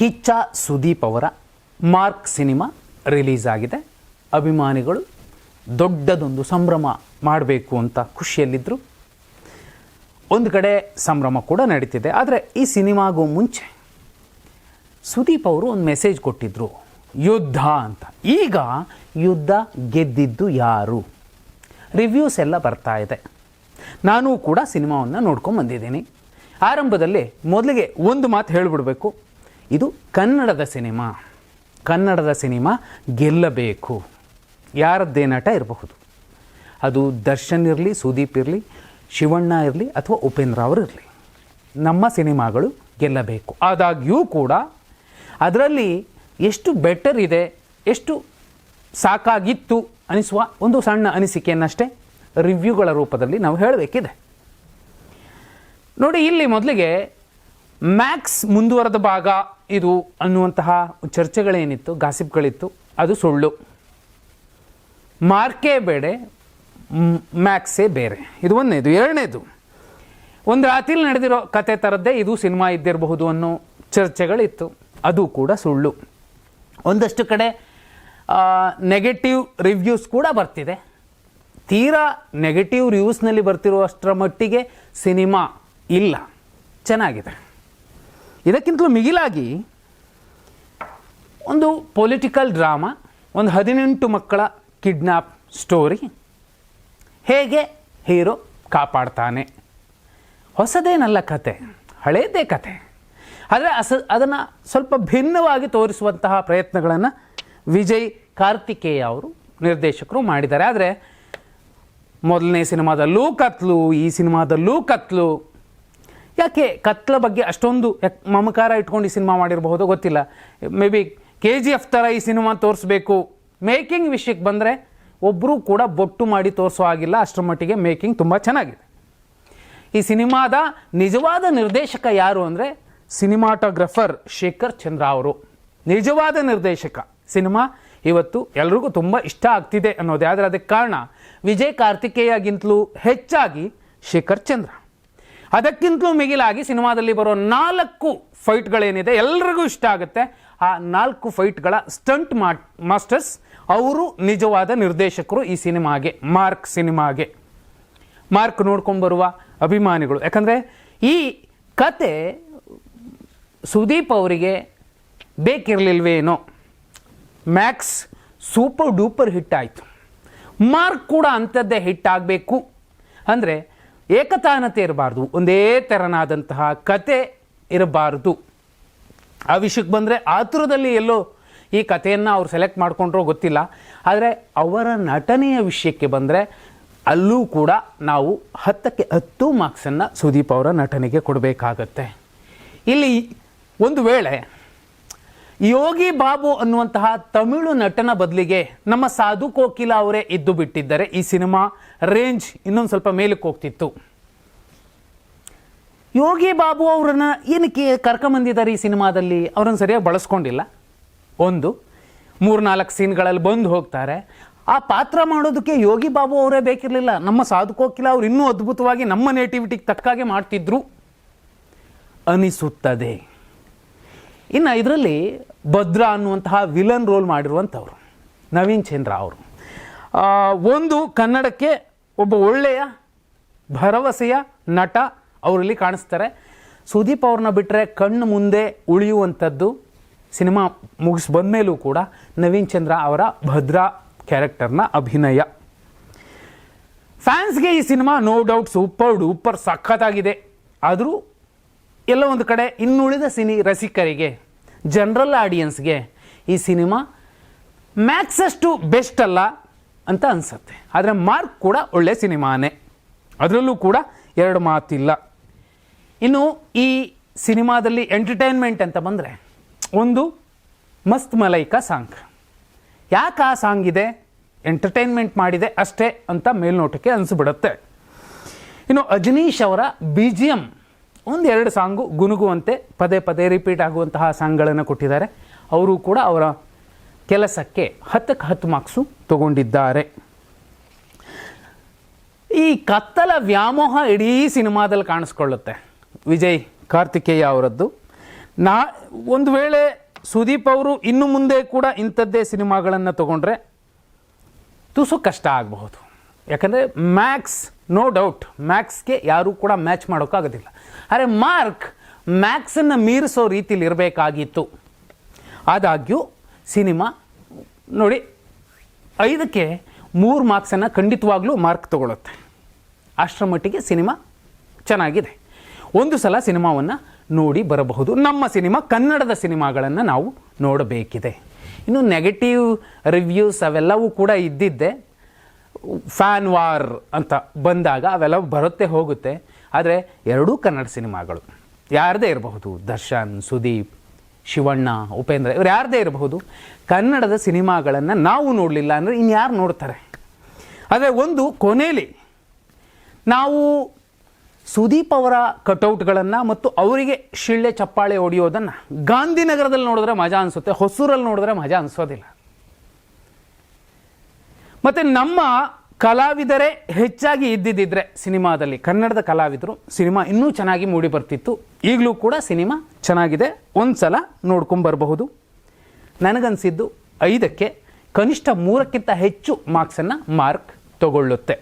ಕಿಚ್ಚ ಸುದೀಪ್ ಅವರ mark cinema release ಆಗಿದೆ. ಅಭಿಮಾನಿಗಳು ದೊಡ್ಡದೊಂದು ಸಂಭ್ರಮ ಮಾಡಬೇಕು ಅಂತ ಖುಷಿಯಲ್ಲಿದ್ದರು ಒಂದು ಕಡೆ ಸಂಭ್ರಮ ಕೂಡ ನಡೀತಿದೆ. ಆದರೆ ಈ ಸಿನಿಮಾಗೂ ಮುಂಚೆ ಸುದೀಪ್ ಅವರು ಒಂದು ಮೆಸೇಜ್ ಕೊಟ್ಟಿದ್ದರು ಯುದ್ಧ ಅಂತ. ಈಗ ಯುದ್ಧ ಗೆದ್ದಿದ್ದು ಯಾರು? ರಿವ್ಯೂಸ್ ಎಲ್ಲ ಬರ್ತಾ ಇದೆ. ನಾನು ಕೂಡ ಸಿನಿಮಾವನ್ನು ನೋಡ್ಕೊಂಡು ಬಂದಿದ್ದೀನಿ. ಆರಂಭದಲ್ಲಿ ಮೊದಲಿಗೆ ಒಂದು ಮಾತು ಹೇಳಿಬಿಡ್ಬೇಕು. ಇದು ಕನ್ನಡದ ಸಿನಿಮಾ. ಕನ್ನಡದ ಸಿನಿಮಾ ಗೆಲ್ಲಬೇಕು. ಯಾರದ್ದೇ ನಟ ಇರಬಹುದು. ಅದು ದರ್ಶನ್ ಇರಲಿ, ಸುದೀಪ್ ಇರಲಿ, ಶಿವಣ್ಣ ಇರಲಿ ಅಥವಾ ಉಪೇಂದ್ರ ಅವರು ಇರಲಿ. ನಮ್ಮ ಸಿನಿಮಾಗಳು ಗೆಲ್ಲಬೇಕು. ಆದಾಗ್ಯೂ ಕೂಡ ಅದರಲ್ಲಿ ಎಷ್ಟು ಬೆಟರ್ ಇದೆ, ಎಷ್ಟು ಸಾಕಾಗಿತ್ತು ಅನಿಸುವ ಒಂದು ಸಣ್ಣ ಅನಿಸಿಕೆಯನ್ನಷ್ಟೇ ರಿವ್ಯೂಗಳ ರೂಪದಲ್ಲಿ ನಾವು ಹೇಳಬೇಕಿದೆ. ನೋಡಿ, ಇಲ್ಲಿ ಮೊದಲಿಗೆ ಮ್ಯಾಕ್ಸ್ ಮುಂದುವರೆದ ಭಾಗ ಇದು ಅನ್ನುವಂತಹ ಚರ್ಚೆಗಳೇನಿತ್ತು, ಗಾಸಿಪ್ಗಳಿತ್ತು, ಅದು ಸುಳ್ಳು. ಮಾರ್ಕೇ ಬೇಡ ಮ್ಯಾಕ್ಸೇ ಬೇರೆ. ಇದು ಒಂದನೇದು ಎರಡನೇದು, ಒಂದು ರಾತ್ರಿಲಿ ನಡೆದಿರೋ ಕತೆ ಥರದ್ದೇ ಇದು ಸಿನಿಮಾ ಇದ್ದಿರಬಹುದು ಅನ್ನೋ ಚರ್ಚೆಗಳಿತ್ತು. ಅದು ಕೂಡ ಸುಳ್ಳು. ಒಂದಷ್ಟು ಕಡೆ ನೆಗೆಟಿವ್ ರಿವ್ಯೂಸ್ ಕೂಡ ಬರ್ತಿದೆ. ತೀರಾ ನೆಗೆಟಿವ್ ರಿವ್ಯೂಸ್ನಲ್ಲಿ ಬರ್ತಿರುವಷ್ಟರ ಮಟ್ಟಿಗೆ ಸಿನಿಮಾ ಇಲ್ಲ. ಚೆನ್ನಾಗಿದೆ. ಇದಕ್ಕಿಂತಲೂ ಮಿಗಿಲಾಗಿ ಒಂದು ಪೊಲಿಟಿಕಲ್ ಡ್ರಾಮಾ ಒಂದು ಹದಿನೆಂಟು ಮಕ್ಕಳ ಕಿಡ್ನಾಪ್ ಸ್ಟೋರಿ ಹೇಗೆ ಹೀರೋ ಕಾಪಾಡ್ತಾನೆ? ಹೊಸದೇನಲ್ಲ ಕತೆ, ಹಳೇದೇ ಕತೆ. ಆದರೆ ಅಸ, ಅದನ್ನು ಸ್ವಲ್ಪ ಭಿನ್ನವಾಗಿ ತೋರಿಸುವಂತಹ ಪ್ರಯತ್ನಗಳನ್ನು ವಿಜಯ್ ಕಾರ್ತಿಕೇಯ ಅವರು ನಿರ್ದೇಶಕರು ಮಾಡಿದ್ದಾರೆ. ಆದರೆ ಮೊದಲನೇ ಸಿನಿಮಾದಲ್ಲೂ ಕತ್ಲು, ಈ ಸಿನಿಮಾದಲ್ಲೂ ಕತ್ಲು ಯಾಕೆ ಕತ್ಲ ಬಗ್ಗೆ ಅಷ್ಟೊಂದು ಮಮಕಾರ ಇಟ್ಕೊಂಡು ಈ ಸಿನಿಮಾ ಮಾಡಿರಬಹುದು ಗೊತ್ತಿಲ್ಲ. Maybe K G F ಥರ ಈ ಸಿನಿಮಾ ತೋರಿಸ್ಬೇಕು. ಮೇಕಿಂಗ್ ವಿಷಯಕ್ಕೆ ಬಂದರೆ ಒಬ್ಬರೂ ಕೂಡ ಬೊಟ್ಟು ಮಾಡಿ ತೋರಿಸೋ ಆಗಿಲ್ಲ ಅಷ್ಟರ ಮಟ್ಟಿಗೆ ಮೇಕಿಂಗ್ ತುಂಬ ಚೆನ್ನಾಗಿದೆ. ಈ ಸಿನಿಮಾದ ನಿಜವಾದ ನಿರ್ದೇಶಕ ಯಾರು ಅಂದರೆ ಸಿನಿಮಾಟೋಗ್ರಫರ್ ಶೇಖರ್ ಚಂದ್ರ ಅವರು. ನಿಜವಾದ ನಿರ್ದೇಶಕ. ಸಿನಿಮಾ ಇವತ್ತು ಎಲ್ರಿಗೂ ತುಂಬ ಇಷ್ಟ ಆಗ್ತಿದೆ ಅನ್ನೋದು. ಆದರೆ ಅದಕ್ಕೆ ಕಾರಣ ವಿಜಯ್ ಕಾರ್ತಿಕೇಯಗಿಂತಲೂ ಹೆಚ್ಚಾಗಿ ಶೇಖರ್ ಚಂದ್ರ. ಅದಕ್ಕಿಂತಲೂ ಮಿಗಿಲಾಗಿ ಸಿನಿಮಾದಲ್ಲಿ ಬರೋ ನಾಲ್ಕು ಫೈಟ್ಗಳೇನಿದೆ ಎಲ್ರಿಗೂ ಇಷ್ಟ ಆಗುತ್ತೆ. ಆ ನಾಲ್ಕು ಫೈಟ್ಗಳ ಸ್ಟಂಟ್ ಮಾಸ್ಟರ್ಸ್ ಅವರು ನಿಜವಾದ ನಿರ್ದೇಶಕರು ಈ ಸಿನಿಮಾಗೆ, ಮಾರ್ಕ್ ಸಿನಿಮಾಗೆ. ಮಾರ್ಕ್ ನೋಡ್ಕೊಂಡು ಬರುವ ಅಭಿಮಾನಿಗಳು. ಯಾಕಂದರೆ ಈ ಕತೆ ಸುದೀಪ್ ಅವರಿಗೆ ಬೇಕಿರಲಿಲ್ವೇನೋ ಮ್ಯಾಕ್ಸ್ ಸೂಪರ್ ಡೂಪರ್ ಹಿಟ್ ಆಯಿತು. ಮಾರ್ಕ್ ಕೂಡ ಅಂಥದ್ದೇ ಹಿಟ್ ಆಗಬೇಕು. ಅಂದರೆ ಏಕತಾನತೆ ಇರಬಾರ್ದು. ಒಂದೇ ತೆರನಾದಂತಹ ಕತೆ ಇರಬಾರ್ದು. ಆ ವಿಷಯಕ್ಕೆ ಬಂದರೆ ಆತುರದಲ್ಲಿ ಎಲ್ಲೋ ಈ ಕಥೆಯನ್ನು ಅವ್ರು ಸೆಲೆಕ್ಟ್ ಮಾಡಿಕೊಂಡ್ರೋ ಗೊತ್ತಿಲ್ಲ. ಆದರೆ ಅವರ ನಟನೆಯ ವಿಷಯಕ್ಕೆ ಬಂದರೆ ಅಲ್ಲೂ ಕೂಡ ನಾವು ಹತ್ತಕ್ಕೆ ಹತ್ತು ಮಾರ್ಕ್ಸನ್ನು ಸುದೀಪ್ ಅವರ ನಟನೆಗೆ ಕೊಡಬೇಕಾಗತ್ತೆ. ಇಲ್ಲಿ ಒಂದು ವೇಳೆ ಯೋಗಿ ಬಾಬು ಅನ್ನುವಂತಹ ತಮಿಳು ನಟನ ಬದಲಿಗೆ ನಮ್ಮ ಸಾಧು ಕೋಕಿಲ ಅವರೇ ಇದ್ದು ಬಿಟ್ಟಿದ್ದರೆ ಈ ಸಿನಿಮಾ ರೇಂಜ್ ಇನ್ನೊಂದು ಸ್ವಲ್ಪ ಮೇಲಕ್ಕೆ ಹೋಗ್ತಿತ್ತು. ಯೋಗಿ ಬಾಬು ಅವರನ್ನ ಏನಕ್ಕೆ ಕರ್ಕೊಂಬಂದಿದ್ದಾರೆ ಈ ಸಿನಿಮಾದಲ್ಲಿ? ಅವರನ್ನು ಸರಿಯಾಗಿ ಬಳಸ್ಕೊಂಡಿಲ್ಲ. ಒಂದು, ಮೂರ್ನಾಲ್ಕು ಸೀನ್ಗಳಲ್ಲಿ ಬಂದು ಹೋಗ್ತಾರೆ. ಆ ಪಾತ್ರ ಮಾಡೋದಕ್ಕೆ ಯೋಗಿ ಬಾಬು ಅವರೇ ಬೇಕಿರಲಿಲ್ಲ. ನಮ್ಮ ಸಾಧು ಕೋಕಿಲ ಅವರು ಇನ್ನೂ ಅದ್ಭುತವಾಗಿ ನಮ್ಮ ನೇಟಿವಿಟಿಗೆ ತಕ್ಕಾಗೆ ಮಾಡ್ತಿದ್ರು. ಅನಿಸುತ್ತದೆ. ಇನ್ನು ಇದರಲ್ಲಿ ಭದ್ರ ಅನ್ನುವಂತಹ ವಿಲನ್ ರೋಲ್ ಮಾಡಿರುವಂಥವ್ರು, ನವೀನ್ ಚಂದ್ರ ಅವರು. ಒಂದು ಕನ್ನಡಕ್ಕೆ ಒಬ್ಬ ಒಳ್ಳೆಯ, ಭರವಸೆಯ ನಟ ಅವರಲ್ಲಿ ಕಾಣಿಸ್ತಾರೆ. ಸುದೀಪ್ ಅವ್ರನ್ನ ಬಿಟ್ಟರೆ ಕಣ್ಣು ಮುಂದೆ ಉಳಿಯುವಂಥದ್ದು ಸಿನಿಮಾ ಮುಗಿಸ್ ಬಂದಮೇಲೂ ಕೂಡ ನವೀನ್ ಚಂದ್ರ ಅವರ ಭದ್ರಾ ಕ್ಯಾರೆಕ್ಟರ್ನ ಅಭಿನಯ. ಫ್ಯಾನ್ಸ್ಗೆ ಈ cinema no doubt super duper ಸಖತ್ತಾಗಿದೆ. ಆದರೂ ಎಲ್ಲ ಒಂದು ಕಡೆ ಇನ್ನುಳಿದ ಸಿನಿ ರಸಿಕರಿಗೆ ಜನರಲ್ ಆಡಿಯನ್ಸ್ಗೆ ಈ ಸಿನಿಮಾ ಮ್ಯಾಕ್ಸಷ್ಟು ಬೆಸ್ಟ್ ಅಲ್ಲ ಅಂತ ಅನಿಸುತ್ತೆ. ಆದರೆ ಮಾರ್ಕ್ ಕೂಡ ಒಳ್ಳೆ ಸಿನಿಮಾನೇ. ಅದರಲ್ಲೂ ಕೂಡ ಎರಡು ಮಾತಿಲ್ಲ. ಇನ್ನು ಈ ಸಿನಿಮಾದಲ್ಲಿ ಎಂಟರ್ಟೈನ್ಮೆಂಟ್ ಅಂತ ಬಂದರೆ ಒಂದು ಮಸ್ತ್ ಮಲೈಕಾ ಸಾಂಗ್. ಯಾಕೆ ಆ ಸಾಂಗ್ ಇದೆ? ಎಂಟರ್ಟೈನ್ಮೆಂಟ್ ಮಾಡಿದೆ ಅಷ್ಟೇ ಅಂತ ಮೇಲ್ನೋಟಕ್ಕೆ ಅನಿಸ್ಬಿಡುತ್ತೆ. ಇನ್ನು ಅಜನೀಶ್ ಅವರ ಬಿ ಜಿ ಎಂ ಒಂದೆರಡು ಸಾಂಗು ಗುನುಗುವಂತೆ ಪದೇ ಪದೇ ರಿಪೀಟ್ ಆಗುವಂತಹ ಸಾಂಗ್ಗಳನ್ನು ಕೊಟ್ಟಿದ್ದಾರೆ. ಅವರು ಕೂಡ ಅವರ ಕೆಲಸಕ್ಕೆ ಹತ್ತಕ್ಕೆ ಹತ್ತು ಮಾರ್ಕ್ಸು ತಗೊಂಡಿದ್ದಾರೆ. ಈ ಕತ್ತಲ ವ್ಯಾಮೋಹ ಇಡೀ ಸಿನಿಮಾದಲ್ಲಿ ಕಾಣಿಸ್ಕೊಳ್ಳುತ್ತೆ. ವಿಜಯ್ ಕಾರ್ತಿಕೇಯ ಅವರದ್ದು. ನಾ, ಒಂದು ವೇಳೆ ಸುದೀಪ್ ಅವರು ಇನ್ನು ಮುಂದೆ ಕೂಡ ಇಂಥದ್ದೇ ಸಿನಿಮಾಗಳನ್ನು ತಗೊಂಡ್ರೆ ತುಸು ಕಷ್ಟ ಆಗಬಹುದು. ಯಾಕಂದರೆ ಮ್ಯಾಕ್ಸ್ ನೋ ಡೌಟ್ ಮ್ಯಾಕ್ಸ್ಗೆ ಯಾರೂ ಕೂಡ ಮ್ಯಾಚ್ ಮಾಡೋಕ್ಕಾಗೋದಿಲ್ಲ. ಆದರೆ ಮಾರ್ಕ್ ಮ್ಯಾಕ್ಸನ್ನು ಮೀರಿಸೋ ರೀತಿಯಲ್ಲಿ ಇರಬೇಕಾಗಿತ್ತು. ಆದಾಗ್ಯೂ ಸಿನಿಮಾ, ನೋಡಿ, ಐದಕ್ಕೆ ಮೂರು ಮಾರ್ಕ್ಸನ್ನು ಖಂಡಿತವಾಗ್ಲೂ ಮಾರ್ಕ್ ತಗೊಳುತ್ತೆ. ಅಷ್ಟರ ಮಟ್ಟಿಗೆ ಸಿನಿಮಾ ಚೆನ್ನಾಗಿದೆ. ಒಂದು ಸಲ ಸಿನಿಮಾವನ್ನು ನೋಡಿ ಬರಬಹುದು. ನಮ್ಮ ಸಿನಿಮಾ, ಕನ್ನಡದ ಸಿನಿಮಾಗಳನ್ನು ನಾವು ನೋಡಬೇಕಿದೆ. ಇನ್ನು ನೆಗೆಟಿವ್ ರಿವ್ಯೂಸ್ ಅವೆಲ್ಲವೂ ಕೂಡ ಇದ್ದಿದ್ದೆ. ಫ್ಯಾನ್ ವಾರ್ ಅಂತ ಬಂದಾಗ ಅವೆಲ್ಲ ಬರುತ್ತೆ ಹೋಗುತ್ತೆ. ಆದರೆ ಎರಡೂ ಕನ್ನಡ ಸಿನಿಮಾಗಳು. ಯಾರದೇ ಇರಬಹುದು. ದರ್ಶನ್, ಸುದೀಪ್, ಶಿವಣ್ಣ, ಉಪೇಂದ್ರ ಇವ್ರು ಯಾರದೇ ಇರಬಹುದು. ಕನ್ನಡದ ಸಿನಿಮಾಗಳನ್ನು ನಾವು ನೋಡಲಿಲ್ಲ ಅಂದರೆ ಇನ್ಯಾರು ನೋಡ್ತಾರೆ? ಆದರೆ ಒಂದು ಕೊನೆಯಲ್ಲಿ ನಾವು ಸುದೀಪ್ ಅವರ ಕಟೌಟ್ಗಳನ್ನು ಮತ್ತು ಅವರಿಗೆ ಶಿಳ್ಳೆ ಚಪ್ಪಾಳೆ ಹೊಡೆಯೋದನ್ನು ಗಾಂಧಿನಗರದಲ್ಲಿ ನೋಡಿದ್ರೆ ಮಜಾ ಅನಿಸುತ್ತೆ, ಹೊಸೂರಲ್ಲಿ ನೋಡಿದ್ರೆ ಮಜಾ ಅನಿಸೋದಿಲ್ಲ. ಮತ್ತು ನಮ್ಮ ಕಲಾವಿದರೇ ಹೆಚ್ಚಾಗಿ ಇದ್ದಿದ್ದಿದ್ರೆ ಸಿನಿಮಾದಲ್ಲಿ, ಕನ್ನಡದ ಕಲಾವಿದರು, ಸಿನಿಮಾ ಇನ್ನೂ ಚೆನ್ನಾಗಿ ಮೂಡಿ ಬರ್ತಿತ್ತು. ಈಗಲೂ ಕೂಡ ಸಿನಿಮಾ ಚೆನ್ನಾಗಿದೆ. ಒಂದು ಸಲ ನೋಡ್ಕೊಂಬರಬಹುದು ನನಗನ್ಸಿದ್ದು ಐದಕ್ಕೆ ಕನಿಷ್ಠ ಮೂರಕ್ಕಿಂತ ಹೆಚ್ಚು ಮಾರ್ಕ್ಸನ್ನು ಮಾರ್ಕ್ ತಗೊಳ್ಳುತ್ತೆ.